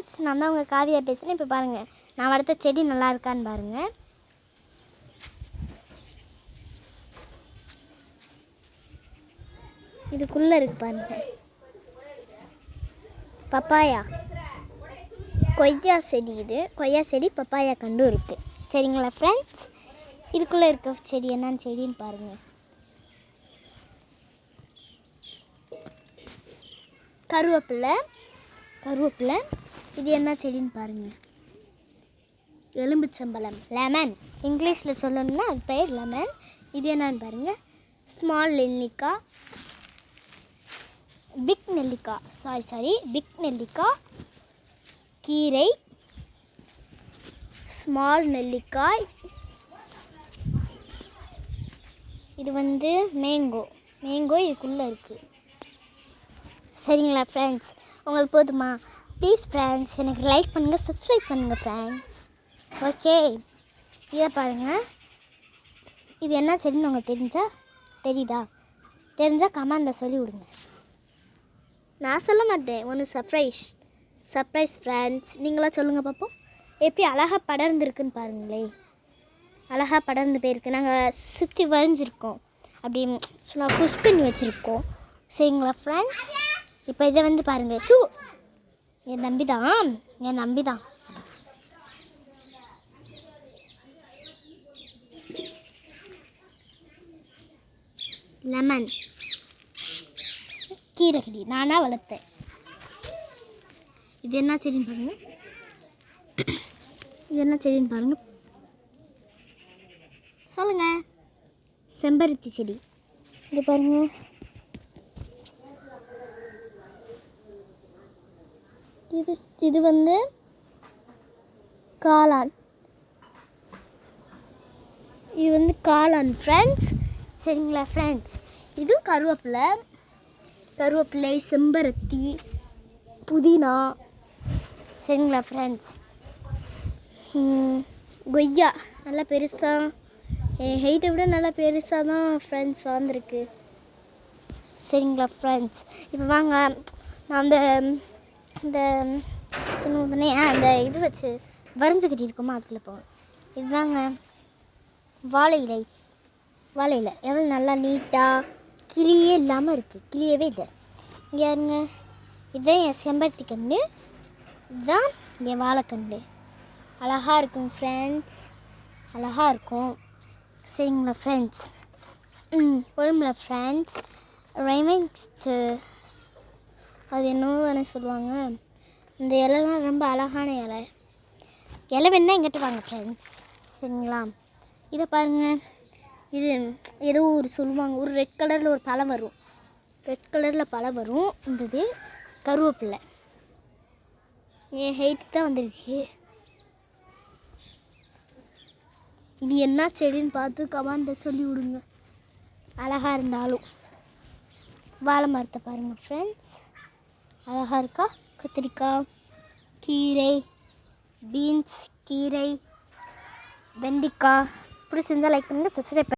Friends நான் தான் உங்கள் காவியா பேசுகிறேன் இப்போ பாருங்கள் நான் வளர்த்த செடி நல்லா இருக்கான்னு பாருங்கள் இதுக்குள்ளே இருக்கு பாருங்க. பப்பாயா. கொய்யா செடி இது. கொய்யா செடி பப்பாயா கண்டும் இருக்குது சரிங்களா ஃப்ரெண்ட்ஸ் இதுக்குள்ளே இருக்க செடி என்னன்னு செடின்னு பாருங்கள் கருவேப்பில்லை கருவேப்பிலை. இது என்ன செடின்னு பாருங்கள் எலும்புச்சம்பழம். லெமன் இங்கிலீஷில் சொல்லணும்னா அது பேர் லெமன் இது என்னன்னு பாருங்கள் ஸ்மால் நெல்லிக்காய். பிக் நெல்லிக்காய். சாரி சாரி பிக் நெல்லிக்காய். கீரை. ஸ்மால் நெல்லிக்காய். இது வந்து மேங்கோ மேங்கோ இதுக்குள்ளே இருக்குது சரிங்களா ஃப்ரெண்ட்ஸ் உங்களுக்கு போதுமா? ப்ளீஸ் ஃப்ரெண்ட்ஸ் எனக்கு லைக் பண்ணுங்கள் சப்ஸ்கிரைப் பண்ணுங்கள் ஃப்ரெண்ட்ஸ் ஓகே இதை பாருங்கள் இது என்ன செடின்னு உங்களுக்கு தெரிஞ்சா? தெரியுதா? தெரிஞ்சால் கமாண்டில் சொல்லி விடுங்க நான் சொல்ல மாட்டேன். ஒன்று சர்ப்ரைஸ் சர்ப்ரைஸ் ஃப்ரெண்ட்ஸ் நீங்களாம் சொல்லுங்கள் பார்ப்போம் எப்படி அழகாக படர்ந்துருக்குன்னு பாருங்களே அழகாக படர்ந்து போயிருக்கு. நாங்கள் சுற்றி வரைஞ்சிருக்கோம். அப்படி சும்மா புஷ் பண்ணி வச்சுருக்கோம். சரிங்களா ஃப்ரெண்ட்ஸ் இப்போ இதை வந்து பாருங்கள் ஷூ என் நம்பி தான் என் நம்பி தான் லெமன் கீரை செடி. நானாக வளர்த்தேன். இது என்ன செடின்னு பாருங்கள் இது என்ன செடின்னு பாருங்கள் சொல்லுங்கள் செம்பருத்தி செடி. இது பாருங்கள் இது இது வந்து காளான். இது வந்து காளான் ஃப்ரெண்ட்ஸ் சரிங்களா ஃப்ரெண்ட்ஸ் இது கருவேப்பிலை. கருவேப்பிலை செம்பருத்தி புதினா. சரிங்களா ஃப்ரெண்ட்ஸ் கொய்யா. நல்லா பெருசாக என் ஹைட்டை விட நல்லா பெருசாக தான் ஃப்ரெண்ட்ஸ் வந்திருக்கு. சரிங்களா ஃப்ரெண்ட்ஸ் இப்போ வாங்க நான் அந்த இந்த உடனே அந்த இது வச்சு வரைஞ்சு கட்டியிருக்கோமா அதுக்குள்ளே போவோம். இதுதாங்க வாழை இலை. வாழை இலை. எவ்வளோ நல்லா நீட்டாக கிளியே இல்லாமல் இருக்குது கிளியவே இல்லை. இங்கே யாருங்க இதுதான் என் செம்பருத்தி கன்று இதுதான் என் வாழைக்கன்று அழகாக இருக்கும் ஃப்ரெண்ட்ஸ் அழகாக இருக்கும். சரிங்களா ஃப்ரெண்ட்ஸ் ம் ஒழுங்குல ஃப்ரெண்ட்ஸ் ரைமிங்ஸ்ட்டு அது என்னவோ தானே சொல்லுவாங்க. இந்த இலைலாம் ரொம்ப அழகான இலை. இலை வேணா எங்கிட்ட வாங்க ஃப்ரெண்ட்ஸ் சரிங்களா? இதை பாருங்கள் இது ஏதோ ஒரு சொல்லுவாங்க. ஒரு ரெட் கலரில் ஒரு பழம் வரும். ரெட் கலரில் பழம் வரும். இந்த இது கருவேப்பிலை. என் ஹைட்டு தான் வந்திருக்கு. இது என்ன செடின்னு பார்த்து கமாண்ட சொல்லி விடுங்க. அழகாக இருந்தாலும். வாழை மரத்தை பாருங்கள் ஃப்ரெண்ட்ஸ் அழகாக இருக்கா. கத்திரிக்காய் கீரை பீன்ஸ் கீரை வெண்டிக்காய் பிடிச்சிருந்தால் லைக் பண்ணுங்கள் சப்ஸ்கிரைப்